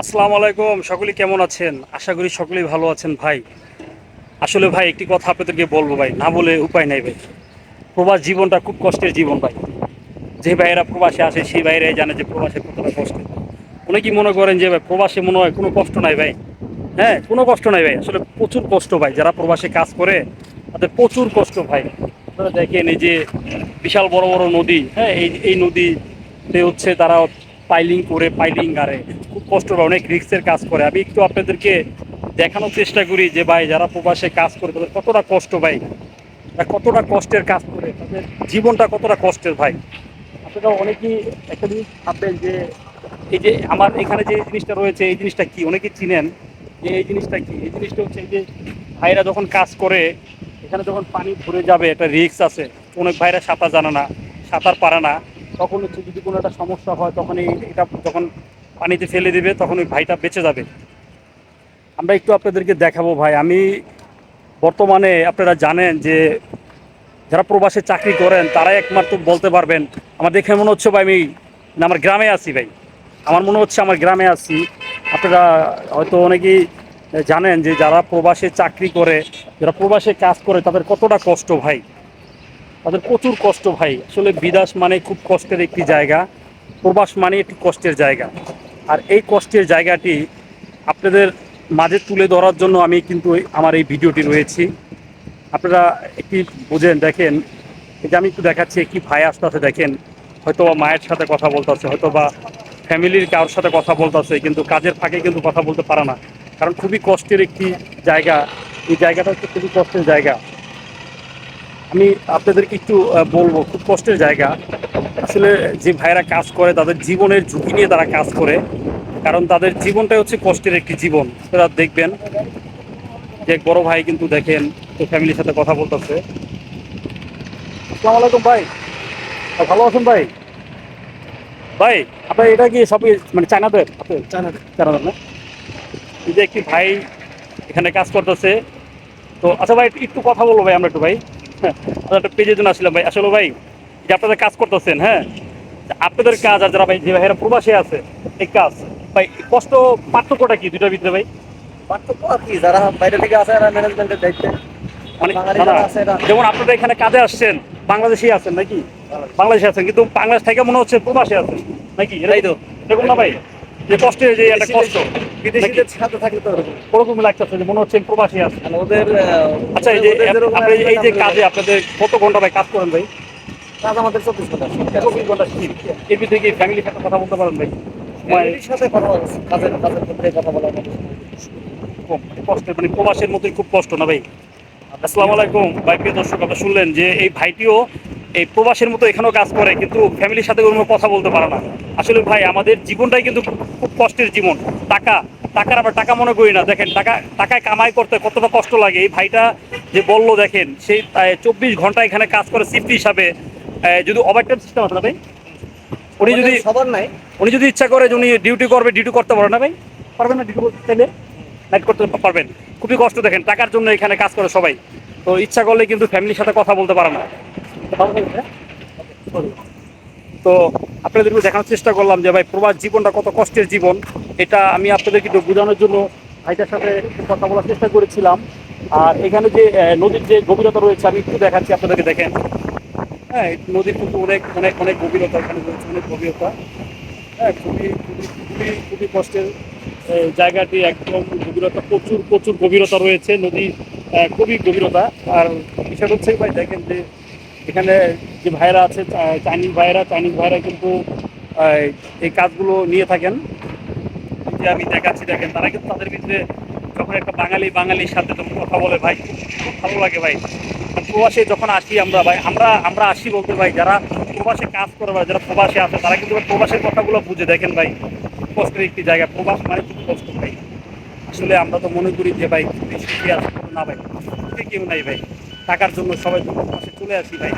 আসসালামু আলাইকুম সকলে কেমন আছেন? আশা করি সকলেই ভালো আছেন ভাই। আসলে ভাই, একটি কথা আপনাদেরকে বলব ভাই, না বলে উপায় নাই ভাই। প্রবাস জীবনটা খুব কষ্টের জীবন ভাই। যে ভাইয়েরা প্রবাসে আসে, সেই ভাইয়েরাই জানে যে প্রবাসে কতটা কষ্ট। অনেকেই মনে করেন যে ভাই, প্রবাসে মনে হয় কোনো কষ্ট নাই ভাই। হ্যাঁ কোনো কষ্ট নাই ভাই। আসলে প্রচুর কষ্ট ভাই, যারা প্রবাসে কাজ করে, তাদের প্রচুর কষ্ট ভাই। আপনারা দেখেন এই যে বিশাল বড় বড় নদী হ্যাঁ এই এই নদীতে হচ্ছে তারা পাইলিং করে, পাইলিং গাড়ে খুব কষ্ট হয় অনেক রিক্সের কাজ করে। আমি একটু আপনাদেরকে দেখানোর চেষ্টা করি যে, ভাই, যারা প্রবাসে কাজ করে, তাদের কতটা কষ্ট, ভাই? কতটা কষ্টের কাজ করে? তাদের জীবনটা কতটা কষ্টের, ভাই? আপনারা অনেকেই একটা জিনিস ভাববেন যে, এই যে আমার এখানে যে জিনিসটা রয়েছে, এই জিনিসটা কি? অনেকে চিনেন যে, এই জিনিসটা কি? এই জিনিসটা হচ্ছে এই যে, ভাইরা যখন কাজ করে, এখানে যখন পানি ভরে যাবে, একটা রিক্স আছে। অনেক ভাইরা সাঁতার জানে না, সাঁতার পারে না। তখন হচ্ছে যদি কোনো একটা সমস্যা হয়, তখন এই, এটা যখন পানিতে ফেলে দেবে, তখন ওই ভাইটা বেঁচে যাবে। আমরা একটু আপনাদেরকে দেখাবো ভাই, আমি বর্তমানে আপনারা জানেন যে যারা প্রবাসে চাকরি করেন, তারাই একমাত্র বলতে পারবেন, আমার দেখে মনে হচ্ছে ভাই আমি আমার গ্রামে আছি ভাই। আমার মনে হচ্ছে আমার গ্রামে আছি। আপনারা হয়তো অনেকেই জানেন যে যারা প্রবাসে চাকরি করে, যারা প্রবাসে কাজ করে, তাদের কতটা কষ্ট ভাই। তাদের প্রচুর কষ্ট ভাই। আসলে বিদাস মানে খুব কষ্টের একটি জায়গা, প্রবাস মানে একটি কষ্টের জায়গা। আর এই কষ্টের জায়গাটি আপনাদের মাঝে তুলে ধরার জন্য আমি কিন্তু আমার এই ভিডিওটি রয়েছি। আপনারা একটি বোঝেন, দেখেন যে আমি একটু দেখাচ্ছি কি ভাই আসতে দেখেন হয়তো বা মায়ের সাথে কথা বলতেছে হয়তো বা ফ্যামিলির কারোর সাথে কথা বলতেছে কিন্তু কাজের ফাঁকে কিন্তু কথা বলতে পারে না। কারণ খুবই কষ্টের একটি জায়গা, এই জায়গাটা হচ্ছে খুবই কষ্টের জায়গা। আমি আপনাদেরকে একটু বলব, খুব কষ্টের জায়গা। আসলে যে ভাইরা কাজ করে তাদের জীবনের ঝুঁকি নিয়ে তারা কাজ করে। কারণ তাদের জীবনটাই হচ্ছে কষ্টের একটি জীবন। তারা দেখবেন যে এক বড় ভাই কিন্তু দেখেন তো ফ্যামিলির সাথে কথা বলতেছে। আসসালামু আলাইকুম ভাই। ভালো আছেন ভাই? ভাই আপনার এটা কি সবই মানে চায়নাদের? আপনি চায়নাদের। না? এই যে একটি ভাই এখানে কাজ করতেছে। তো আচ্ছা ভাই একটু কথা বলব ভাই আমরা একটু ভাই। হ্যাঁ আমরা একটা পেজের জন্য আসলাম ভাই। আসলে ভাই যে আপনারা কাজ করতেছেন হ্যাঁ? আপনাদের কাজ আর যারা ভাই যে ভাইয়েরা প্রবাসে আছে এই কাজ ভাই কষ্ট পার্থক্যটা কি দুইটার ভিতরে ভাই? পার্থক্য কি যারা বাইরে থেকে আসে এরা ম্যানেজমেন্টের দায়িত্বে। মানে বাঙালি না, না, যারা আছে এরা যেমন আপনারা এখানে কাজে আসছেন আছেন নাকি? বাংলাদেশে। আছেন কিন্তু বাংলাদেশ থেকে মনে হচ্ছে প্রবাসে আছেন নাকি? এটাই তো। এরকম না ভাই? যে কষ্টের যে একটা কষ্ট। বিদেশিদের সাথে থাকলে তো ওরকম ওরকম লাগতেছে যে মনে হচ্ছে প্রবাসী মানে ওদের আচ্ছা এই যে আপনি এই যে কাজে আপনাদের কত ঘণ্টা ভাই কাজ করেন ভাই? কাজ আমাদের চব্বিশ ঘণ্টা চব্বিশ ঘণ্টা শিফট এর ভিতরে কি ফ্যামিলির সাথে কথা বলতে পারেন ভাই ফ্যামিলির সাথে কথা বলা কাজের কাজের ক্ষেত্রে কথা বলা আমাদের কষ্টের মানে প্রবাসের মতোই খুব কষ্ট না ভাই? আসসালামু আলাইকুম। ভাই প্রিয় দর্শক আপনারা শুনলেন যে এই ভাইটিও এই প্রবাসের মতো এখানেও কাজ করে কিন্তু ফ্যামিলির সাথে কোনো কথা বলতে পারে না। আসলে ভাই আমাদের জীবনটাই কিন্তু খুব- কষ্টের জীবন। টাকা টাকার আবার টাকা মনে করি না। দেখেন টাকা টাকায় কামাই করতে কতটা কষ্ট লাগে। এই ভাইটা যে বলল দেখেন সেই চব্বিশ ঘণ্টা এখানে কাজ করে সিফট হিসাবে। যদি ওভারটাইম সিস্টেম আছে না ভাই? উনি যদি সবার নাই। উনি যদি ইচ্ছা করে যে উনি ডিউটি করবে ডিউটি করতে পারে না ভাই? পারবেন না ডিউটি করতে চাইলে? নাইট করতে পারবেন। খুবই কষ্ট দেখেন টাকার জন্য এখানে কাজ করে সবাই। তো ইচ্ছা করলে কিন্তু ফ্যামিলির সাথে কথা বলতে পারে না। তো আপনাদেরকে দেখানোর চেষ্টা করলাম যে ভাই প্রবাস জীবনটা কত কষ্টের জীবন। এটা আমি আপনাদেরকে একটু বোঝানোর জন্য ভাইটার সাথে কথা বলার চেষ্টা করেছিলাম। আর এখানে যে নদীর যে গভীরতা রয়েছে আমি একটু দেখাচ্ছি আপনাদেরকে দেখেন। হ্যাঁ নদীর কিন্তু অনেক অনেক অনেক গভীরতা এখানে রয়েছে, অনেক গভীরতা। হ্যাঁ খুবই খুবই খুবই খুবই কষ্টের জায়গাটি একদম গভীরতা, প্রচুর প্রচুর গভীরতা রয়েছে, নদী খুবই গভীরতা। আর বিষয় হচ্ছে ভাই, দেখেন যে এখানে যে ভাইরা আছে চাইনিজ ভাইরা চাইনিজ ভাইরা কিন্তু এই কাজগুলো নিয়ে থাকেন। যে আমি দেখাচ্ছি, দেখেন, তারা কিন্তু তাদের ভিতরে যখন একটা বাঙালি, বাঙালির সাথে যখন কথা বলে, ভাই খুব ভালো লাগে ভাই। প্রবাসে যখন আসি আমরা ভাই, আমরা আমরা আসি বলতে ভাই, যারা প্রবাসে কাজ করে ভাই যারা প্রবাসে আসে, তারা কিন্তু প্রবাসের কথাগুলো বুঝে। দেখেন ভাই কষ্টের একটি জায়গা, প্রবাস মানে খুব কষ্ট ভাই। আসলে আমরা তো মনে করি যে ভাই সুখী আছে না ভাই? কেউ নাই ভাই। টাকার জন্য সবাই প্রবাসে চলে আসি ভাই।